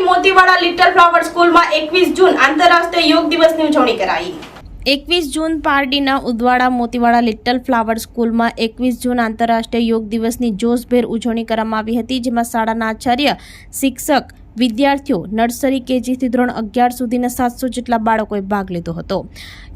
Party Motiwada little flower સ્કૂલમાં એકવીસ જૂન આંતરરાષ્ટ્રીય યોગ દિવસની ઉજવણી કરાઈ. એકવીસ જૂન પારડીના ઉદવાડા મોતીવાડા લિટલ ફ્લાવર સ્કૂલમાં એકવીસ જૂન આંતરરાષ્ટ્રીય યોગ દિવસની જોશભેર ઉજવણી કરવામાં આવી હતી, જેમાં શાળાના આચાર્ય, શિક્ષક વિદ્યાર્થીઓ નર્સરી કેજીથી ધોરણ અગિયાર સુધીના સાતસો જેટલા બાળકોએ ભાગ લીધો હતો.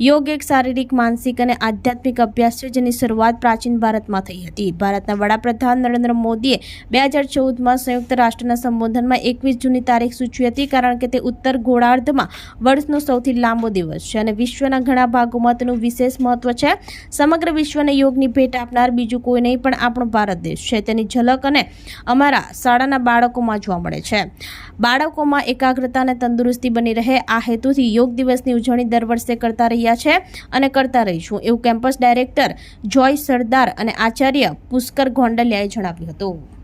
યોગ એક શારીરિક, માનસિક અને આધ્યાત્મિક અભ્યાસ છે જેની શરૂઆત પ્રાચીન ભારતમાં થઈ હતી. ભારતના વડાપ્રધાન નરેન્દ્ર મોદીએ બે હજાર ચૌદમાં સંયુક્ત રાષ્ટ્રના સંબોધનમાં એકવીસ જૂનની તારીખ સૂચવી હતી કારણ કે તે ઉત્તર ગોળાર્ધમાં વર્ષનો સૌથી લાંબો દિવસ છે અને વિશ્વના ઘણા ભાગોમાં તેનું વિશેષ મહત્વ છે. સમગ્ર વિશ્વને યોગની ભેટ આપનાર બીજું કોઈ નહીં પણ આપણો ભારત દેશ છે. તેની ઝલક અને અમારા શાળાના બાળકોમાં જોવા મળે છે. બાળકોમાં એકાગ્રતા અને તંદુરસ્તી બની રહે. આ હેતુથી યોગ દિવસની ઉજવણી દર વર્ષે કરતા રહ્યા છે અને કરતા રહીશું. એવું કેમ્પસ ડાયરેક્ટર જોય સરદાર અને આચાર્ય પુષ્કર ગોંડલિયાએ જણાવ્યું હતું.